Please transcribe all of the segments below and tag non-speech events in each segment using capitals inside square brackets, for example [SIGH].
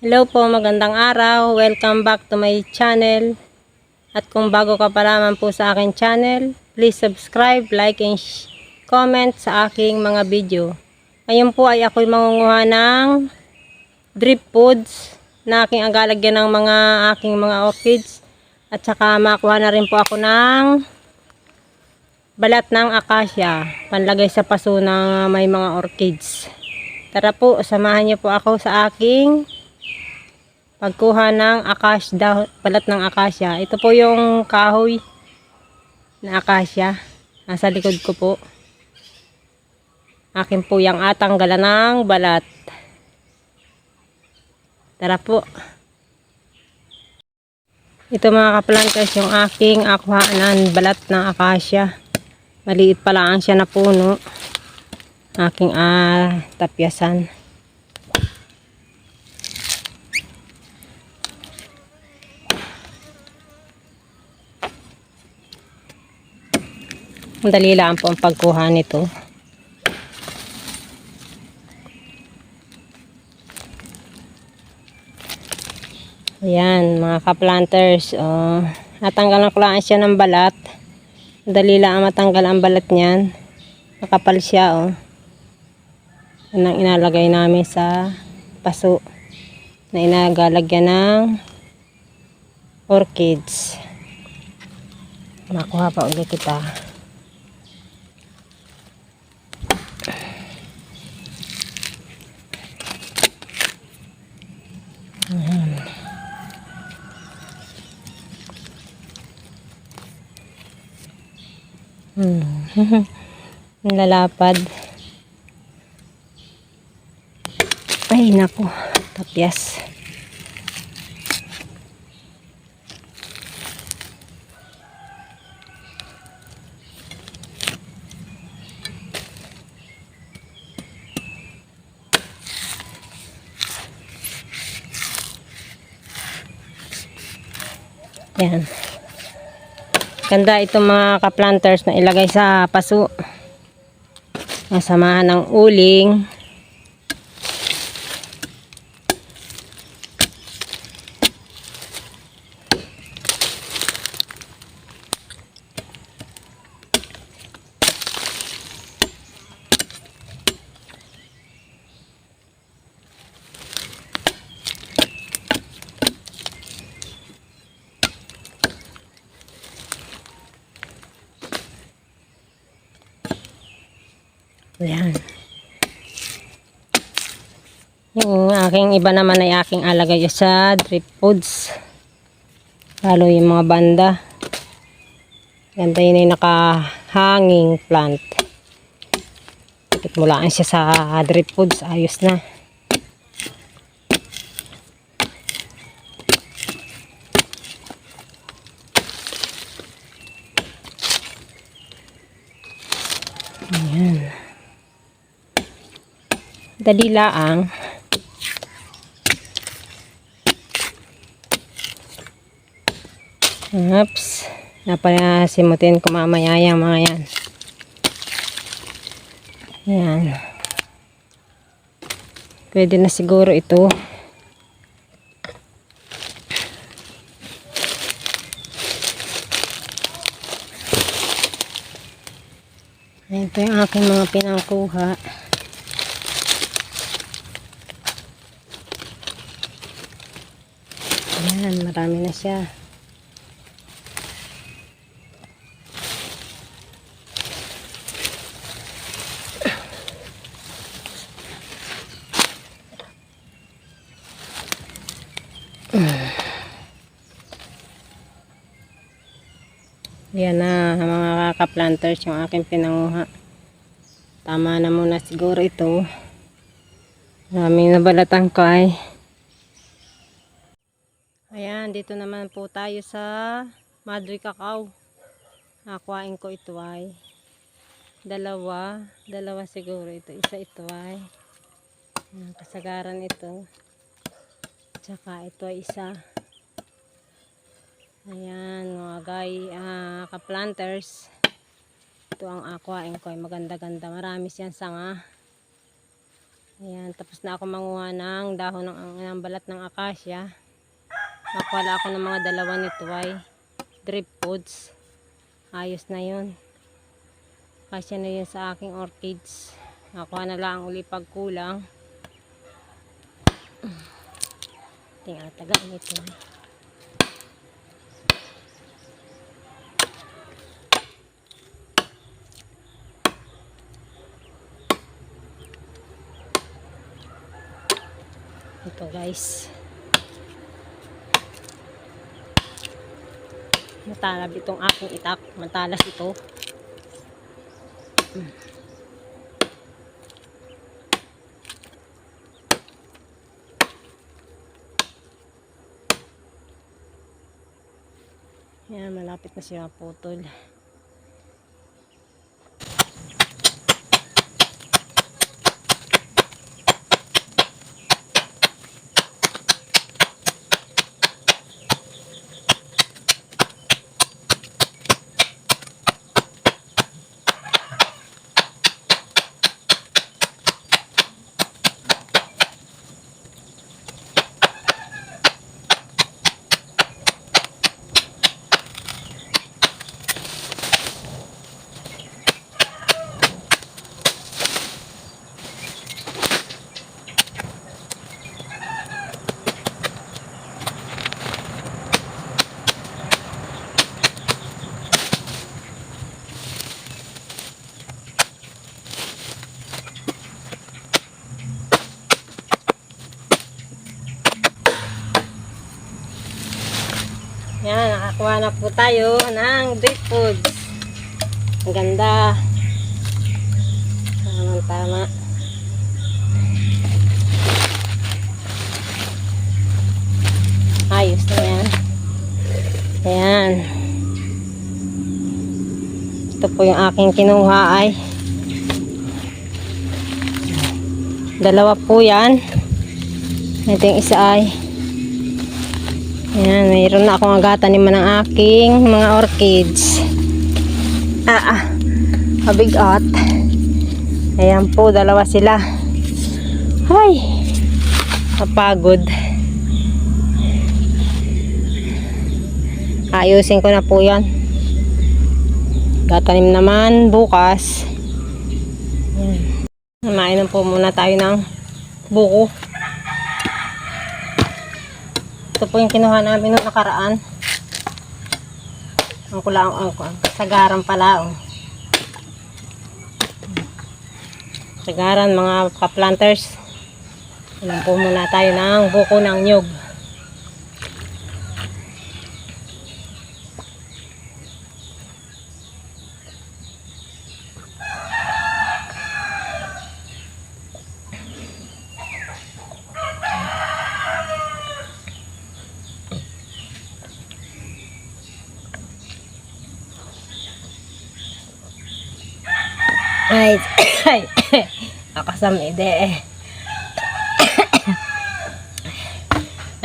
Hello po, magandang araw. Welcome back to my channel. At kung bago ka pa lamang po sa akin channel, please subscribe, like, and comment sa aking mga video. Ngayon po ay ako'y mangunguha ng drip foods na aking agalagyan ng mga aking mga orchids. At saka makuha na rin po ako ng balat ng akasya, panlagay sa paso ng may mga orchids. Tara po, samahan niyo po ako sa aking pagkuha ng akas daw, balat ng akasya. Ito po yung kahoy na akasya. Nasa likod ko po. Akin po yung atanggalan ng balat. Tara po. Ito mga kaplantas yung aking akuhaan balat ng akasya. Maliit pa lang siya na puno. Aking ah, tapyasan. Madali lang po ang pagkuha nito. Ayan, mga kaplanters. Oh, natanggalan ko lang siya ng balat. Madali lang ang matanggal ang balat niyan. Makapal siya, oh. Yan ang inalagay namin sa paso na inagalagyan ng orchids. Makuha pa ulit kita. Hmm. Ang [LAUGHS] lalapad. Ay, nako. Tapyas. Yan. Ganda itong mga ka-planters na ilagay sa paso. Masamahan ng uling. Ayan. Yung aking iba naman ay aking alagay sa drip foods. Lalo yung mga banda. Ganda yun ay nakahanging plant. Mo lang siya sa drip foods. Ayos na. Ayan. Dali laang. Oops. Napasimutin ko mamaya yung mga yan. Yan. Pwede na siguro ito. Ito yung aking mga pinangkuha. Ayan, marami na siya. Ayan na mga ka-planters yung aking pinanguha. Tama na muna siguro ito. Maraming nabalatan ko ay. Ayan, dito naman po tayo sa Madre Cacao. Nakuhain ko ito ay dalawa. Dalawa siguro ito. Isa ito ay Ayan, kasagaran ito. Tsaka ito ay isa. Ayan, mga guy, ah, ka-planters. Ito ang aquain ko maganda-ganda. Marami siyang sanga. Ayan, tapos na ako manguha ng dahon ng, ng balat ng akasya. Nakuha ako ng mga dalawa nito ay drip pods. Ayos na yun. Kasya na yun sa aking orchids. Nakuha na lang uli pag kulang. Tingnan tagal nito. Ito guys. Matalab itong aking itak. Matalas ito. Yan, malapit na siya putol. Yan, nakakuha na po tayo ng drip foods. Ang ganda. Tamang tama. Ayos na yan. Ayan. Ito po yung aking kinuha ay dalawa po yan. Ito yung isa ay Ayan, mayroon na akong agatan naman ng aking mga orchids. Ah, ah. Mabigat. Ayan po, dalawa sila. Ay, kapagod. Ayusin ko na po yan. Gatanim naman bukas. Ayan. Mainom po muna tayo ng buko. Ito po yung kinuha namin noong nakaraan. Ang kulang ang ang sagaran pala. Oh. Sagaran mga ka-planters. Alam po muna tayo ng buko ng nyug. Ay, [COUGHS] ay, [COUGHS] nakasamide eh. [COUGHS]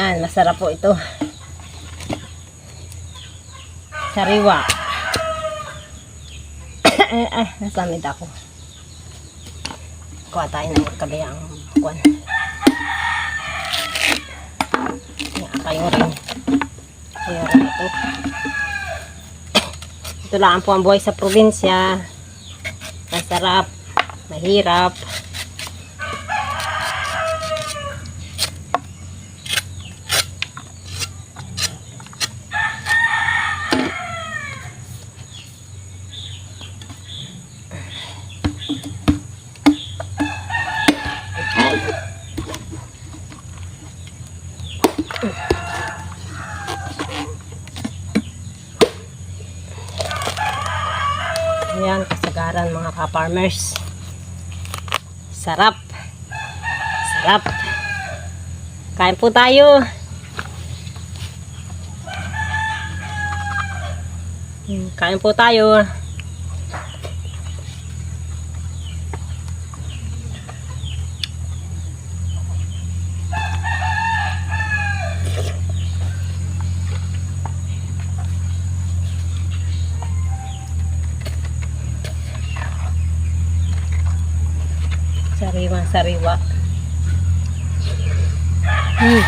Yan, masarap po ito. Sariwa. ay, ay, nasamid ako. Kuha tayo ng kabayang kuwan. Yan, kayo rin. Kayo rin ito. Ito lang po ang buhay sa probinsya. Masarap. Mahirap. Ayan, kasagaran mga ka-farmers. Sarap. Sarap. Kain po tayo. Hmm, Kain po tayo. sariwa. Hmm.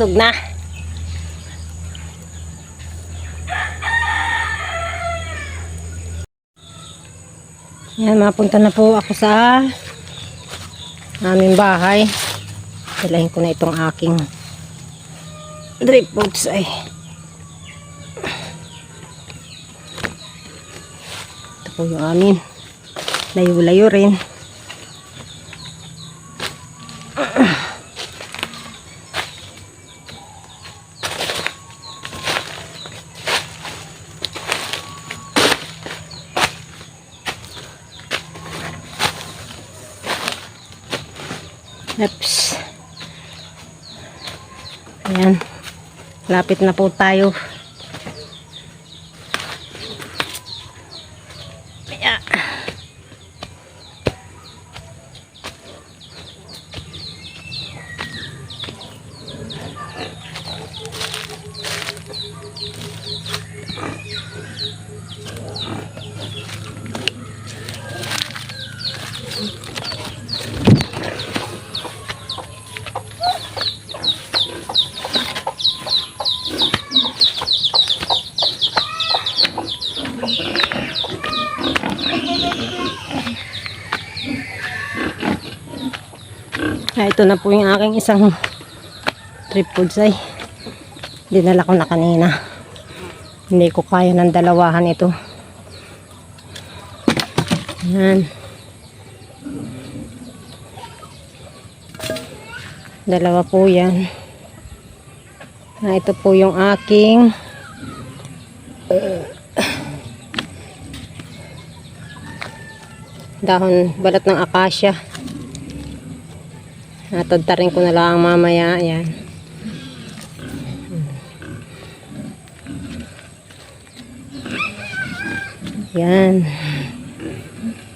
Busog na. Yan, mapunta na po ako sa aming bahay. Dalahin ko na itong aking drip boats ay. Ito po yung amin. Layo-layo rin. Ayan. Lapit na po tayo. Ito na po yung aking isang tripod ay dinala ko na kanina. Hindi ko kaya ng dalawahan ito. Yan dalawa po yan. Ah, ito po yung aking dahon balat ng akasya Natadtarin ko na lang mamaya. Ayan. Yan.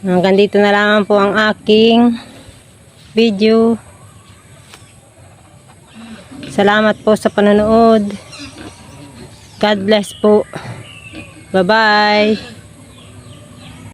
Hanggang dito na lang po ang aking video. Salamat po sa panonood. God bless po. Bye-bye.